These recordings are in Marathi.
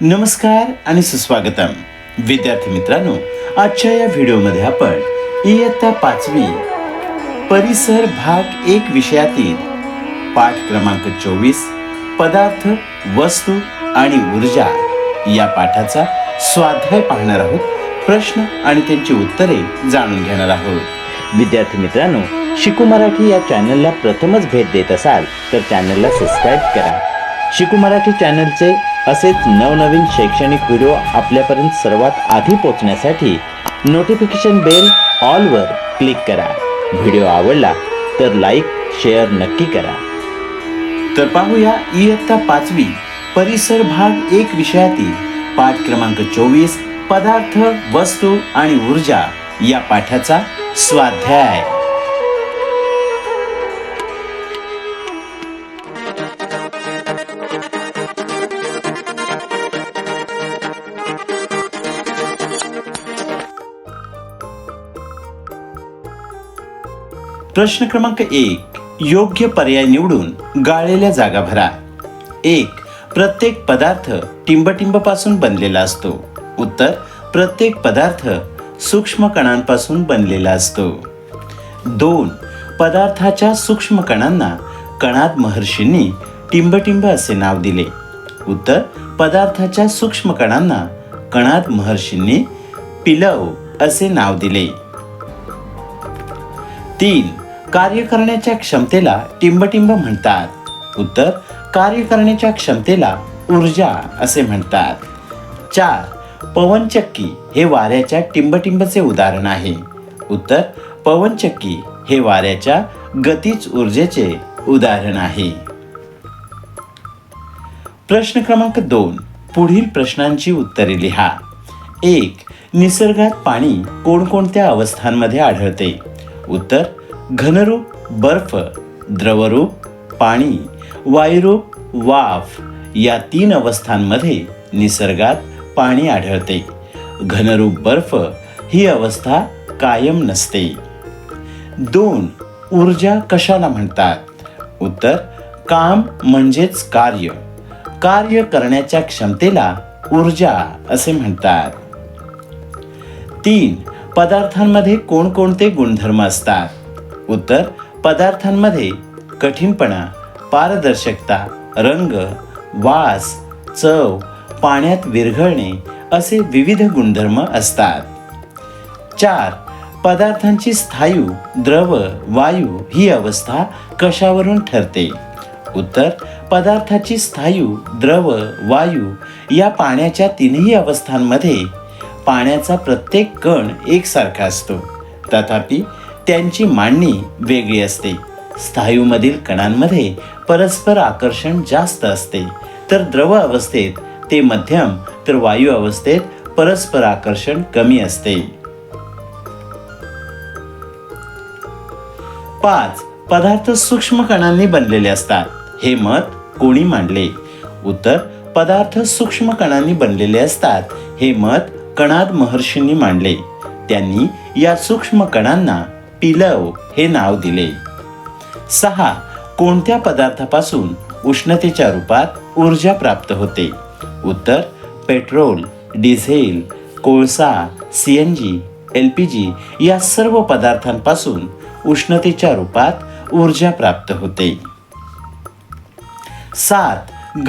नमस्कार आणि सुस्वागतम. विद्यार्थी मित्रांनो आजच्या या व्हिडिओमध्ये आपण इयत्ता पाचवी परिसर भाग एक विषयातील पाठ क्रमांक चोवीस पदार्थ वस्तू आणि ऊर्जा या पाठाचा स्वाध्याय पाहणार आहोत. प्रश्न आणि त्यांची उत्तरे जाणून घेणार आहोत. विद्यार्थी मित्रांनो शिकू मराठी या चॅनलला प्रथमच भेट देत असाल तर चॅनलला सबस्क्राईब करा. शिकू मराठी चॅनलचे असेच नवनवीन शैक्षणिक व्हिडिओ आपल्यापर्यंत सर्वात आधी पोहोचण्यासाठी नोटिफिकेशन बेल ऑलवर क्लिक करा. व्हिडिओ आवडला तर लाईक शेअर नक्की करा. तर पाहूया इयत्ता पाचवी परिसर भाग एक विषयातील पाठ क्रमांक चोवीस पदार्थ वस्तू आणि ऊर्जा या पाठाचा स्वाध्याय. प्रश्न क्रमांक एक योग्य पर्याय निवडून गाळलेल्या जागा भरा. एक प्रत्येक पदार्थ टिंबटिंबपासून बनलेला असतो. उत्तर प्रत्येक पदार्थ सूक्ष्म कणांपासून बनलेला असतो. दोन पदार्थाच्या सूक्ष्म कणांना कणाद महर्षींनी टिंबटिंब असे नाव दिले. उत्तर पदार्थाच्या सूक्ष्म कणांना कणाद महर्षींनी पिलव असे नाव दिले. तीन कार्य करण्याच्या क्षमतेला टिंबटिंब म्हणतात. उत्तर कार्य करण्याच्या क्षमतेला ऊर्जा असे म्हणतात. चार पवनचक्की हे वाऱ्याच्या टिंबटिंबचे उदाहरण आहे. उत्तर पवनचक्की हे वाऱ्याच्या गतीच ऊर्जेचे उदाहरण आहे. प्रश्न क्रमांक दोन पुढील प्रश्नांची उत्तरे लिहा. एक निसर्गात पाणी कोणकोणत्या अवस्थांमध्ये आढळते? उत्तर घनरूप बर्फ द्रवरूप पाणी वायुरूप वाफ या तीन अवस्थांमध्ये निसर्गात पाणी आढळते. घनरूप बर्फ ही अवस्था कायम नसते. दोन ऊर्जा कशाला म्हणतात? उत्तर काम म्हणजेच कार्य. कार्य करण्याच्या क्षमतेला ऊर्जा असे म्हणतात. तीन पदार्थांमध्ये कोणकोणते गुणधर्म असतात? उत्तर पदार्थांमध्ये कठीणपणा पारदर्शकता रंग वास चव पाण्यात विरघळणे असे विविध गुणधर्म असतात. चार पदार्थांची स्थायू द्रव वायू ही अवस्था कशावरून ठरते? उत्तर पदार्थाची स्थायू द्रव वायू या पाण्याच्या तीनही अवस्थांमध्ये पाण्याचा प्रत्येक कण एकसारखा असतो. तथापि त्यांची मांडणी वेगळी असते. स्थायूमधील कणांमध्ये परस्पर आकर्षण जास्त असते. तर द्रव अवस्थेत ते मध्यम तर वायू अवस्थेत परस्पर आकर्षण कमी असते. पाच पदार्थ सूक्ष्म कणांनी बनलेले असतात. हे मत कोणी मांडले? उत्तर पदार्थ सूक्ष्म कणांनी बनलेले असतात. हे मत कणाद महर्षींनी मांडले. त्यांनी या सूक्ष्म कणांना पिलव हे नाव दिले. सहा कोणत्या पदार्थापासून उष्णतेच्या रूपात ऊर्जा प्राप्त होते? उत्तर पेट्रोल डिझेल कोळसा C N G L P G या सर्व पदार्थांपासून उष्णतेच्या रूपात ऊर्जा प्राप्त होते. सात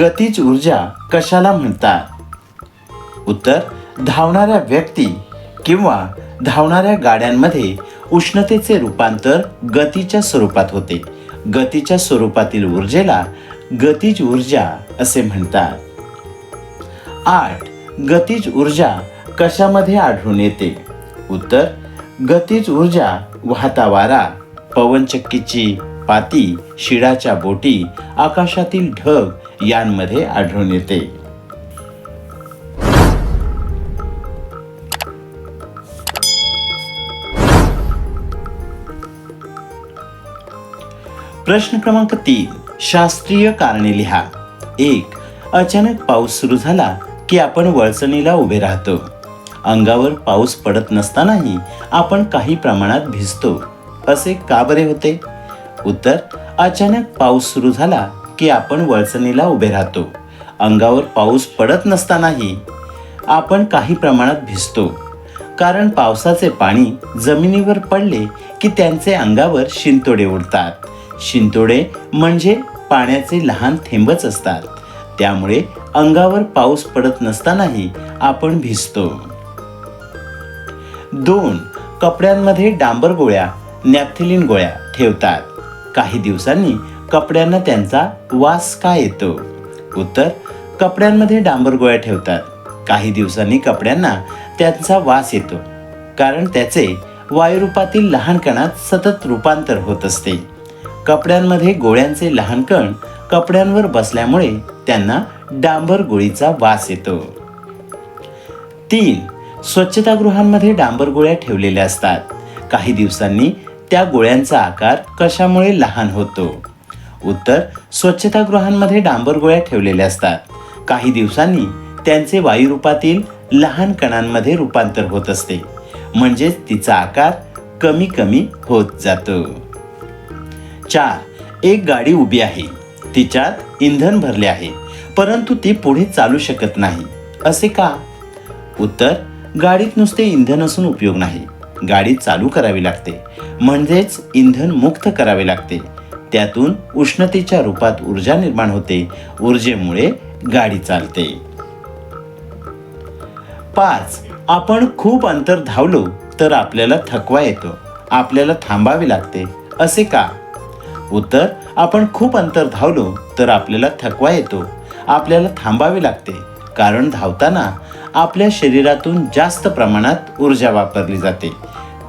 गतीज ऊर्जा कशाला म्हणतात? उत्तर धावणाऱ्या व्यक्ती किंवा धावणाऱ्या गाड्यांमध्ये उष्णतेचे रूपांतर गतीच्या स्वरूपात होते. गतीच्या स्वरूपातील ऊर्जेला गतीज ऊर्जा असे म्हणतात. आठ गतीज ऊर्जा कशामध्ये आढळून येते? उत्तर गतीज ऊर्जा वाहता वारा पवनचक्कीची पाती शिडाच्या बोटी आकाशातील ढग यांमध्ये आढळून येते. प्रश्न क्रमांक तीन शास्त्रीय कारणे लिहा. एक अचानक पाऊस सुरू झाला की आपण वळचणीला उभे राहतो. अंगावर पाऊस पडत नसतानाही आपण काही प्रमाणात भिजतो. असे का बरे होते? उत्तर अचानक पाऊस सुरू झाला की आपण वळचणीला उभे राहतो. अंगावर पाऊस पडत नसतानाही आपण काही प्रमाणात भिजतो. कारण पावसाचे पाणी जमिनीवर पडले की त्यांचे अंगावर शिंतोडे उडतात. शिंतोडे म्हणजे पाण्याचे लहान थेंबच असतात. त्यामुळे अंगावर पाऊस पडत नसतानाही आपण भिजतो. दोन कपड्यांमध्ये डांबर गोळ्या नॅपथिलिन गोळ्या ठेवतात. काही दिवसांनी कपड्यांना त्यांचा वास का येतो? उत्तर कपड्यांमध्ये डांबर गोळ्या ठेवतात. काही दिवसांनी कपड्यांना त्यांचा वास येतो. कारण त्याचे वायुरूपातील लहान कणात सतत रूपांतर होत असते. कपड्यांमध्ये गोळ्यांचे लहान कण कपड्यांवर बसल्यामुळे त्यांना डांबर गोळीचा वास येतो. तीन स्वच्छतागृहांमध्ये डांबर गोळ्या ठेवलेल्या असतात. काही दिवसांनी त्या गोळ्यांचा आकार कशामुळे लहान होतो? उत्तर स्वच्छतागृहांमध्ये डांबर गोळ्या ठेवलेल्या असतात. काही दिवसांनी त्यांचे वायुरूपातील लहान कणांमध्ये रूपांतर होत असते. म्हणजेच तिचा आकार कमी कमी होत जातो. चार एक गाडी उभी आहे. तिच्यात इंधन भरले आहे. परंतु ती पुढे चालू शकत नाही. असे का? उत्तर गाडीत नुसते इंधन असून उपयोग नाही. गाडी चालू करावी लागते. म्हणजेच इंधन मुक्त करावे लागते. त्यातून उष्णतेच्या रूपात ऊर्जा निर्माण होते. ऊर्जेमुळे गाडी चालते. पाच आपण खूप अंतर धावलो तर आपल्याला थकवा येतो. आपल्याला थांबावे लागते. असे का? उत्तर आपण खूप अंतर धावलो तर आपल्याला थकवा येतो. आपल्याला थांबावे लागते कारण धावताना आपल्या शरीरातून जास्त प्रमाणात ऊर्जा वापरली जाते.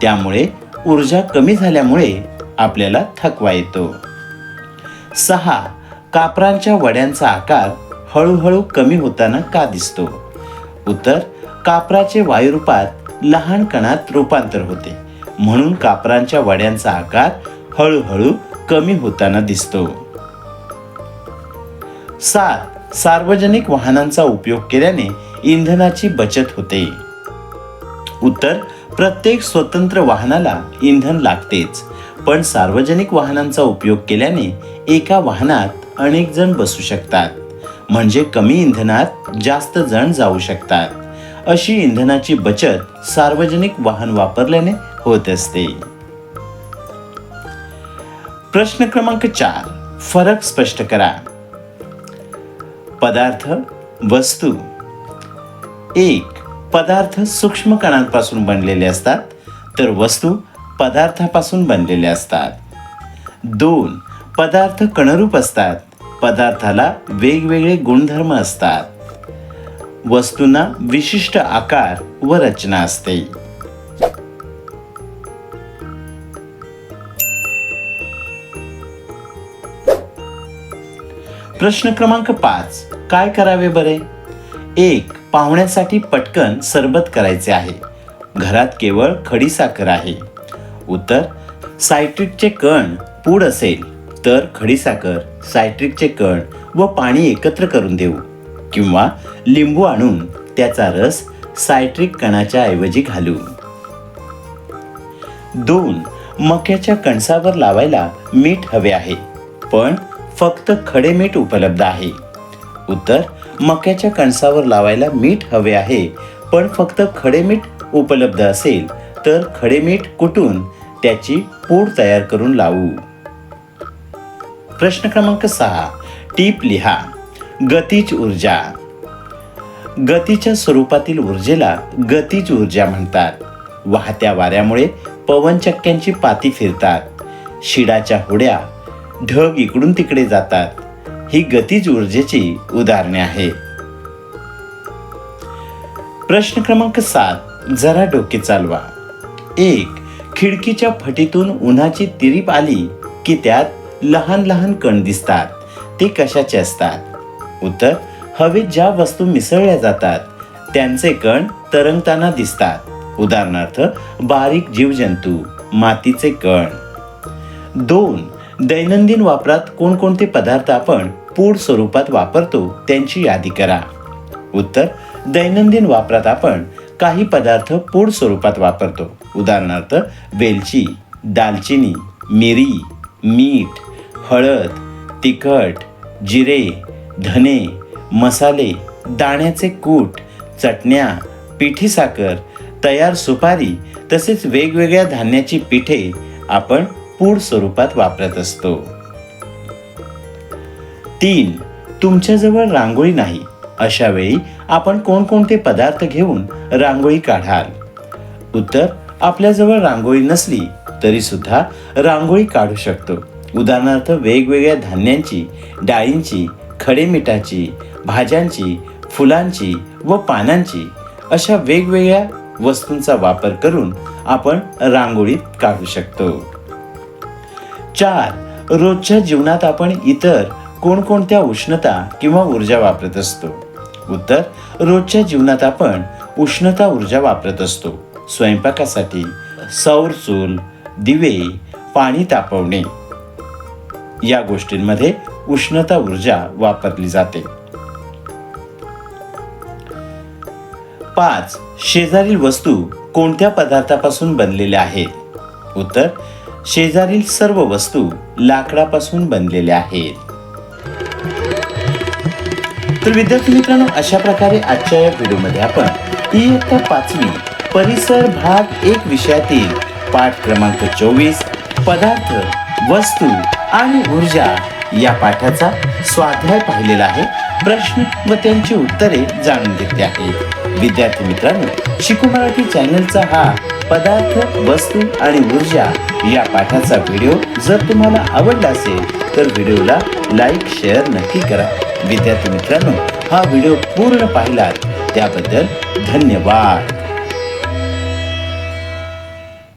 त्यामुळे ऊर्जा कमी झाल्यामुळे आपल्याला थकवा येतो. सहा कापरांच्या वड्यांचा आकार हळूहळू कमी होताना का दिसतो? उत्तर कापराचे वायुरूपात लहान कणात रूपांतर होते. म्हणून कापरांच्या वड्यांचा आकार हळूहळू कमी होताना दिसतो. सात सार्वजनिक वाहनांचा उपयोग केल्याने इंधनाची बचत होते. उत्तर प्रत्येक स्वतंत्र वाहनाला इंधन लागतेच पण सार्वजनिक वाहनांचा उपयोग केल्याने एका वाहनात अनेक जण बसू शकतात. म्हणजे कमी इंधनात जास्त जण जाऊ शकतात. अशी इंधनाची बचत सार्वजनिक वाहन वापरल्याने होत असते. प्रश्न क्रमांक चार. फरक स्पष्ट करा. पदार्थ वस्तू. एक पदार्थ सूक्ष्म कणांपासून बनलेले असतात तर वस्तू पदार्थापासून बनलेले असतात. दोन पदार्थ कणरूप असतात पदार्थाला वेगवेगळे गुणधर्म असतात. वस्तूंना विशिष्ट आकार व रचना असते. प्रश्न क्रमांक पाच. काय करावे बरे? एक पाहुण्यासाठी पटकन सरबत करायचे आहे. घरात केवळ खडीसाखर आहे. उत्तर सायट्रिकचे कण पूड असेल तर खडीसाखर सायट्रिकचे कण व पाणी एकत्र करून देऊ. किंवा लिंबू आणून त्याचा रस सायट्रिक कणाच्या ऐवजी घालू दोन मक्याच्या कणसावर लावायला मीठ हवे आहे. पण फक्त खडे मीठ उपलब्ध आहे. उत्तर मक्याच्या कणसावर लावायला मीठ हवे आहे पण फक्त खडे मीठ उपलब्ध असेल तर खडे मीठ कुटून त्याची पूड तयार करून लावू. प्रश्न क्रमांक सहा. टीप लिहा. गतीज ऊर्जा. गतीच्या स्वरूपातील ऊर्जेला गतीज ऊर्जा म्हणतात. वाहत्या वाऱ्यामुळे पवनचक्क्यांची पाती फिरतात. शिडाच्या होड्या ढग इकडून तिकडे जातात. ही गतीज ऊर्जेची उदाहरणे आहेत प्रश्न क्रमांक सात जरा डोके चालवा. एक खिडकीच्या फटीतून उन्हाची तिरीप आली की त्यात लहान लहान कण दिसतात. ते कशाचे असतात? उत्तर हवेत ज्या वस्तू मिसळल्या जातात त्यांचे कण तरंगताना दिसतात. उदाहरणार्थ बारीक जीवजंतू मातीचे कण. दोन दैनंदिन वापरात कोणकोणते पदार्थ आपण पूड स्वरूपात वापरतो त्यांची यादी करा. उत्तर दैनंदिन वापरात आपण काही पदार्थ पूड स्वरूपात वापरतो. उदाहरणार्थ वेलची दालचिनी मिरी मीठ हळद तिखट जिरे धने मसाले दाण्याचे कूट चटण्या पिठी साखर तयार सुपारी तसेच वेगवेगळ्या धान्याची पिठे आपण पूड स्वरूपात वापरत असतो. तीन तुमच्याजवळ रांगोळी नाही. अशा वेळी आपण कोणकोणते पदार्थ घेऊन रांगोळी काढाल? उत्तर आपल्याजवळ रांगोळी नसली तरी सुद्धा रांगोळी काढू शकतो. उदाहरणार्थ वेगवेगळ्या धान्यांची डाळींची खडेमिठाची भाज्यांची फुलांची व पानांची अशा वेगवेगळ्या वस्तूंचा वापर करून आपण रांगोळीत काढू शकतो. चार. रोजच्या जीवनात आपण इतर कोणकोणत्या उष्णता किंवा ऊर्जा वापरत असतो? उत्तर रोजच्या जीवनात आपण उष्णता ऊर्जा वापरत असतो. स्वयंपाकासाठी सौर चूल दिवे पाणी तापवणे. या गोष्टींमध्ये उष्णता ऊर्जा वापरली जाते. पाच. शेजारील वस्तू कोणत्या पदार्थापासून बनलेल्या आहेत? उत्तर शेजारील सर्व वस्तू लाकडापासून बनलेल्या आहेत. तर विद्यार्थी मित्रांनो अशा प्रकारे आजच्या या व्हिडिओमध्ये आपण इयत्ता पाचवी परिसर भाग एक विषयातील पाठ क्रमांक चोवीस पदार्थ वस्तू आणि ऊर्जा या पाठाचा स्वाध्याय पाहिलेला आहे. प्रश्न व त्यांची उत्तरे जाणून घेतली आहेत. विद्यार्थी मित्रांनो शिकू मराठी चॅनलचा हा पदार्थ वस्तू आणि ऊर्जा या पाठाचा व्हिडिओ जर तुम्हाला आवडला असेल तर व्हिडिओला लाईक शेअर नक्की करा. विद्यार्थी मित्रांनो हा व्हिडिओ पूर्ण पाहिलात त्याबद्दल धन्यवाद.